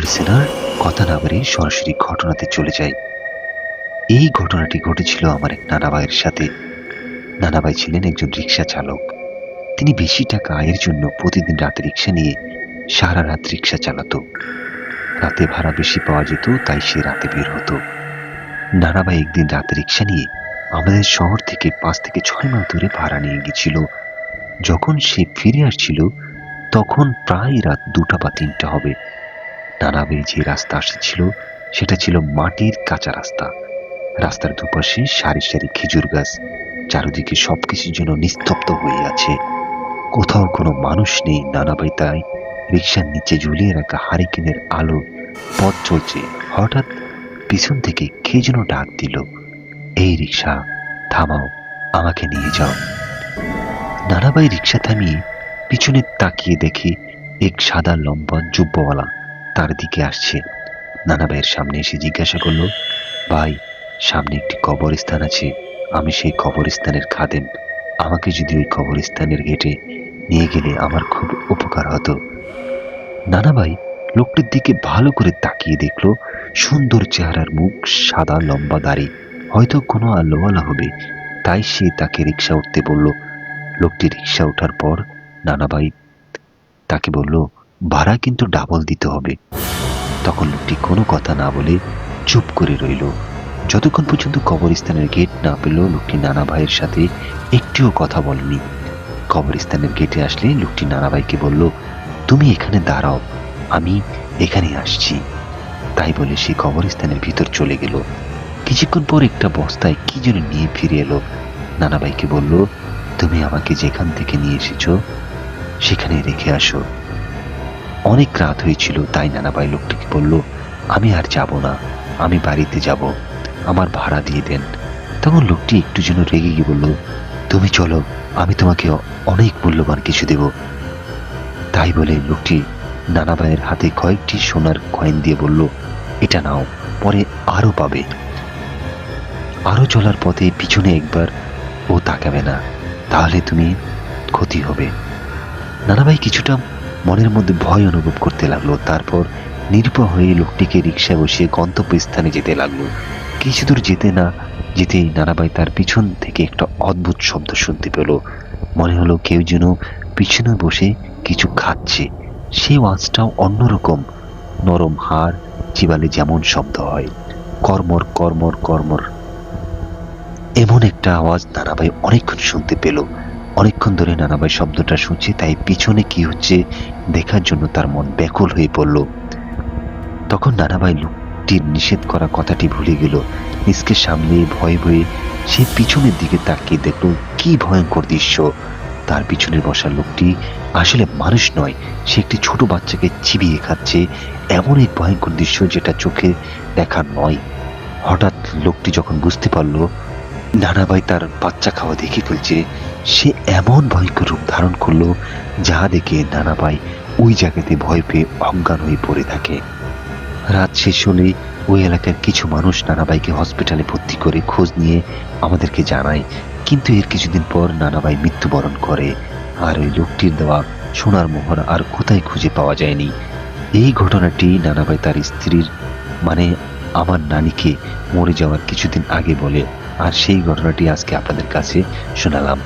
Listener কথা না বাড়িয়ে সরাসরি ঘটনাতে চলে যাই। এই ঘটনাটি ঘটেছিল আমার এক নানাভাইয়ের সাথে। নানাভাই ছিলেন একজন রিক্সা চালক। তিনি বেশি টাকা আয়ের জন্য প্রতিদিন রাতে রিক্সা নিয়ে সারা রাত রিক্সা চালাতো। রাতে ভাড়া বেশি পাওয়া যেত, তাই সে রাতে বের হতো। নানাভাই একদিন রাতে রিক্সা নিয়ে আমাদের শহর থেকে পাঁচ থেকে ছয় মাইল দূরে ভাড়া নিয়ে গেছিল। যখন সে ফিরে আসছিল, তখন প্রায় রাত দুটা বা তিনটা হবে। নানাবে যে রাস্তা আসছিল, সেটা ছিল মাটির কাঁচা রাস্তা। রাস্তার দুপাশে সারি সারি খেজুর গাছ, চারিদিকে সবকিছুর জন্য নিস্তব্ধ হয়ে আছে। কোথাও কোনো মানুষ নেই নানাবাই তাই রিক্সার নিচে ঝুলিয়ে রাখা হারিকেনের আলো, পথ চলছে। হঠাৎ পিছন থেকে কে যেন ডাক দিল, এই রিক্সা থামাও, আমাকে নিয়ে যাও। নানাবাই রিক্সা থামিয়ে পিছনে তাকিয়ে দেখে, এক সাদা, লম্বা, জুব্বওয়ালা তার দিকে আসছে। নানা ভাইয়ের সামনে এসে জিজ্ঞাসা করল, ভাই, সামনে একটি কবরস্থান আছে, আমি সেই কবরস্থানের খাদেন আমাকে যদি ওই কবরস্থানের গেটে নিয়ে গেলে আমার খুব উপকার হতো। নানা ভাই লোকটির দিকে ভালো করে তাকিয়ে দেখল, সুন্দর চেহারার মুখ, সাদা, লম্বা দাড়ি। হয়তো কোনো আল্লোওয়ালা হবে। তাই সে তাকে রিক্সা উঠতে বলল। লোকটি রিক্সা ওঠার পর নানাভাই তাকে বলল ভাড়া কিন্তু ডাবল দিতে হবে। তখন লোকটি কোনো কথা না বলে চুপ করে রইল। যতক্ষণ পর্যন্ত কবরস্থানের গেট না পেল, লোকটি নানা ভাইয়ের সাথে একটিও কথা বলেনি। কবরস্থানের গেটে আসলে লোকটি নানা ভাইকে বলল, তুমি এখানে দাঁড়াও, আমি এখানে আসছি। তাই বলে সে কবরস্থানের ভিতর চলে গেল। কিছুক্ষণ পর একটা বস্তায় কি যেন নিয়ে ফিরে এলো। নানা ভাইকে বলল, তুমি আমাকে যেখান থেকে নিয়ে এসেছ সেখানে রেখে আসো। অনেক রাত হয়েছিল, তাই নানাবাই লোকটিকে বলল, আমি আর যাব না, আমি বাড়িতে যাব, আমার ভাড়া দিয়ে দেন। তখন লোকটি একটু যেন রেগে গিয়ে বলল, তুমি চলো, আমি তোমাকে অনেক মূল্যবান কিছু দেব। তাই বলে লোকটি নানাবাইয়ের হাতে কয়েকটি সোনার কয়েন দিয়ে বলল, এটা নাও, পরে আরও পাবে। আরও চলার পথে পিছনে একবার, ও তাকাবে না, তাহলে তুমি ক্ষতি হবে। নানাভাই কিছুটা মনের মধ্যে ভয় অনুভব করতে লাগল। তারপর নির্ভয় হয়ে লোকটিকে রিক্সায় বসিয়ে গন্তব্যস্থানে যেতে লাগল। কিছু দূর যেতে না যেতেই নানাভাই তার পিছন থেকে একটা অদ্ভুত শব্দ শুনতে পেল। মনে হলো কেউ যেন পিছনে বসে কিছু খাচ্ছে। সেই আওয়াজটাও অন্যরকম। নরম হাড়, চিবালে যেমন শব্দ হয়। কর্মর কর্মর কর্মর। এমন একটা আওয়াজ নানাভাই অনেকক্ষণ শুনতে পেল। অনেকক্ষণ ধরে নানাভাই শব্দটা শুনছে, তাই পিছনে কি হচ্ছে দেখার জন্য তার মন ব্যাকুল হয়ে পড়ল। তখন নানাভাই লোকটির নিষেধ করা কথাটি ভুলে গেল। নিজকে সামলে ভয়ে ভয়ে সে পিছনের দিকে তাকিয়ে দেখল, কি ভয়ঙ্কর দৃশ্য। তার পিছনে বসা লোকটি আসলে মানুষ নয়, সে একটি ছোট বাচ্চাকে চিবিয়ে খাচ্ছে। এমন এক ভয়ঙ্কর দৃশ্য যেটা চোখে দেখার নয়। হঠাৎ লোকটি যখন বুঝতে পারল নানাভাই তার বাচ্চা খাওয়া দেখে ফেলছে। সে এমন ভয়ঙ্কর রূপ ধারণ করল যা দেখে নানাভাই ওই জায়গাতে ভয় পেয়ে অজ্ঞান হয়ে পড়ে থাকে। রাত শেষ হলে ওই এলাকার কিছু মানুষ নানাভাইকে হসপিটালে ভর্তি করে খোঁজ নিয়ে আমাদেরকে জানায়, কিন্তু এর কিছুদিন পর নানাভাই মৃত্যুবরণ করে। আর ওই লোকটির দেওয়া সোনার মোহর আর কোথায় খুঁজে পাওয়া যায়নি। এই ঘটনাটি নানাভাই তার স্ত্রীর মানে আমার নানিকে মরে যাওয়ার কিছুদিন আগে বলে। আর সেই ঘটনাটি আজকে আপনাদের কাছে শোনালাম।